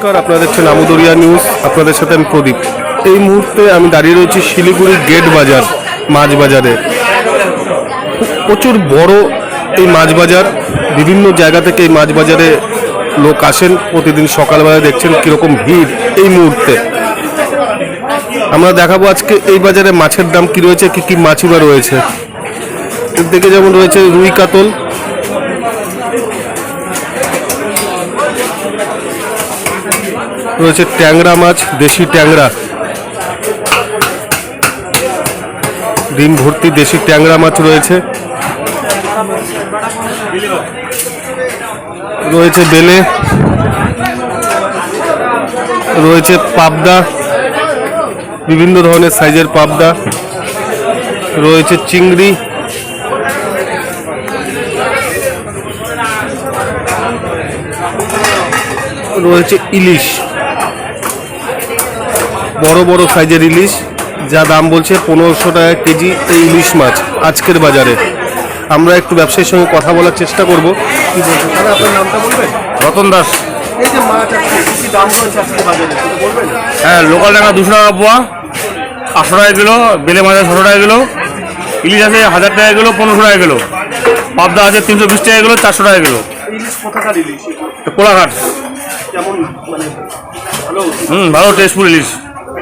নমস্কার আপনারা দেখছেন আমুদরিয়া নিউজ, আপনাদের সাথে আমি প্রদীপ। এই মুহূর্তে আমি দাঁড়িয়ে রয়েছি শিলিগুড়ি গেট বাজার, মাছ বাজারে। প্রচুর বড় এই মাছ বাজার, বিভিন্ন জায়গা থেকে এই মাছ বাজারে লোক আসেন, প্রতিদিন সকালবেলা দেখছেন কীরকম ভিড় এই মুহূর্তে। আমরা দেখাবো আজকে এই বাজারে মাছের দাম কি রয়েছে, কি কি মাছই বা রয়েছে। দিকে যেমন রয়েছে রুই কাতল রয়েছে ট্যাংরা মাছ, দেশি ট্যাংরা। ডিম ভর্তি দেশি ট্যাংরা মাছ রয়েছে। রয়েছে বেলে। রয়েছে পাবদা। বিভিন্ন ধরনের সাইজের পাবদা। রয়েছে চিংড়ি। রয়েছে ইলিশ। বড় বড় সাইজের ইলিশ যা দাম বলছে পনেরোশো টাকা কেজি এই ইলিশ মাছ আজকের বাজারে। আমরা একটু ব্যবসায়ীর সঙ্গে কথা বলার চেষ্টা করব। কি বলছেন? দাদা আপনার নামটা বলবেন? রতন দাস। এই যে মাছ আজকে কি কি দাম রয়েছে আজকে বাজারে? বলবেন? হ্যাঁ লোকাল টাকা দুশো টাকা পোয়া আটশো টাকা কিলো বেলে মাছ ছশো টাকা কিলো ইলিশ আছে হাজার টাকা কিলো পনেরোশো টাকা কিলো পাবদা আছে তিনশো বিশ টাকা কিলো চারশো টাকা কিলো। কোলাঘাট। কেমন মানে হুম ভালো টেস্টফুল ইলিশ।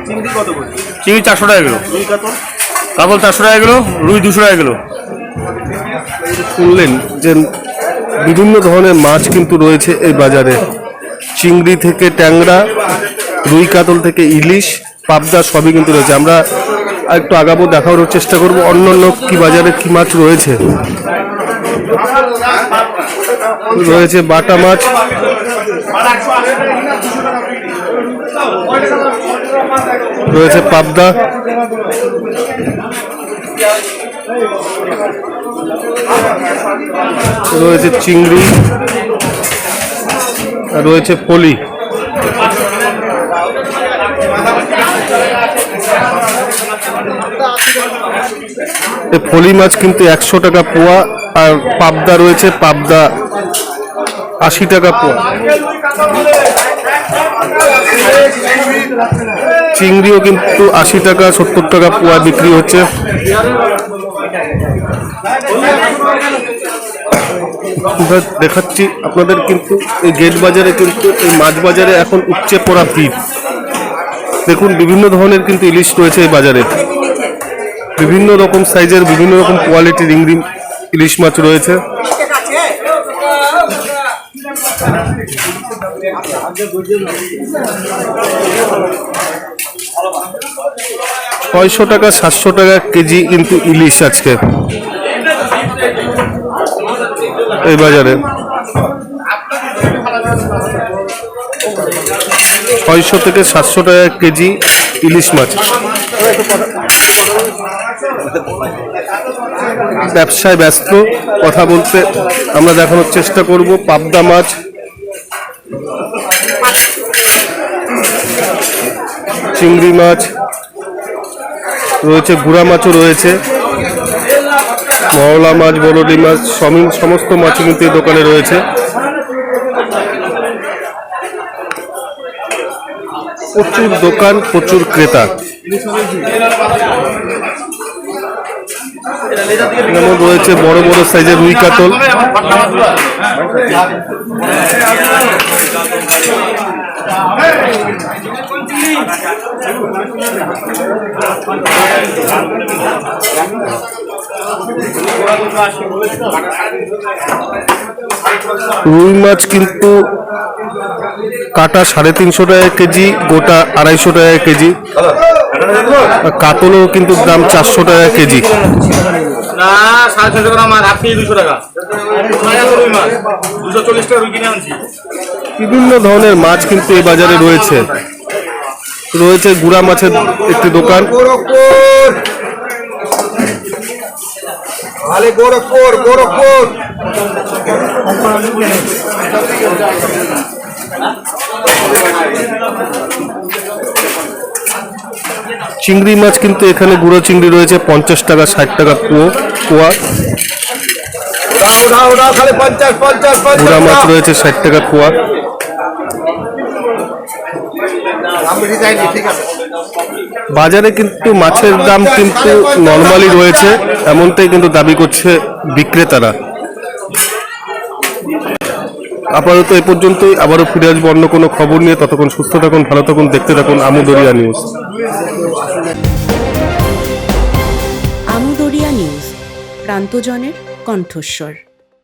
চিংড়ি কত করে? চিংড়ি চারশো টাকা কিলো। রুই কাতল? চারশো টাকা কিলো রুই দুশো টাকা কিলো। শুনলেন যে বিভিন্ন ধরনের মাছ কিন্তু রয়েছে এই বাজারে। চিংড়ি থেকে ট্যাংরা রুই কাতল থেকে ইলিশ পাবদা সবই কিন্তু রয়েছে। আমরা আর একটু আগাবো দেখানোর চেষ্টা করব অন্য অন্য কি বাজারে কী মাছ রয়েছে। রয়েছে বাটা মাছ রয়েছে পাবদা। রয়েছে চিংড়ি। রয়েছে পলি। ফলি মাছ কিন্তু একশো টাকা পোয়া, আর পাবদা রয়েছে পাবদা আশি টাকা পোয়া। চিংড়িও কিন্তু আশি টাকা, সত্তর টাকা পোয়া বিক্রি হচ্ছে। দেখাচ্ছি আপনাদের কিন্তু এই গেট বাজারে কিন্তু এই মাছ বাজারে এখন উপচে পড়া ভিড়। দেখুন, বিভিন্ন ধরনের কিন্তু ইলিশ রয়েছে এই বাজারে। বিভিন্ন রকম সাইজের, বিভিন্ন রকম কোয়ালিটির ইংরি ইলিশ মাছ রয়েছে। ছয়শো টাকা, সাতশো টাকা কেজি কিন্তু ইলিশ আজকে। এই বাজারে। ছয়শো থেকে সাতশো টাকা কেজি ইলিশ মাছ। ব্যবসায় ব্যস্ত, কথা বলতে আমরা দেখানোর চেষ্টা করব, পাবদা মাছ। চিংড়ি মাছ, রয়েছে গুড়া মাছও রয়েছে। মওলা মাছ বরডি মাছ সমস্ত মাছ কিন্তু এই দোকানে রয়েছে। প্রচুর দোকান, প্রচুর ক্রেতা। যেমন রয়েছে বড় বড় সাইজের রুই কাতল। রুই মাছ কিন্তু কাটা সাড়ে তিনশো টাকা কেজি, গোটা আড়াইশো টাকা কেজি। কাতলও কিন্তু দাম চারশো টাকা কেজি। না, সাড়ে ছশো গ্রাম আর কেজি দুশো টাকা। দুশো চল্লিশ টাকা রুই কিনে আনছি। বিভিন্ন ধরনের মাছ কিন্তু এই বাজারে রয়েছে। রয়েছে গুড়া মাছের একটি দোকান। চিংড়ি মাছ কিন্তু এখানে গুঁড়ো চিংড়ি রয়েছে পঞ্চাশ টাকা ষাট টাকা কুয়ো কুয়া গুঁড়া মাছ রয়েছে ষাট টাকা কুয়া বাজারে কিন্তু মাছের দাম কিন্তু নর্মালি রয়েছে, এমনটাই কিন্তু দাবি করছে বিক্রেতারা। আপাতত এ পর্যন্তই, আবারও ফিরে আসব অন্য কোনো খবর নিয়ে। ততক্ষণ সুস্থ থাকুন, ভালো থাকুন, দেখতে থাকুন আমুদরিয়া নিউজ। আমুদরিয়া নিউজ, প্রান্তজনের কণ্ঠস্বর।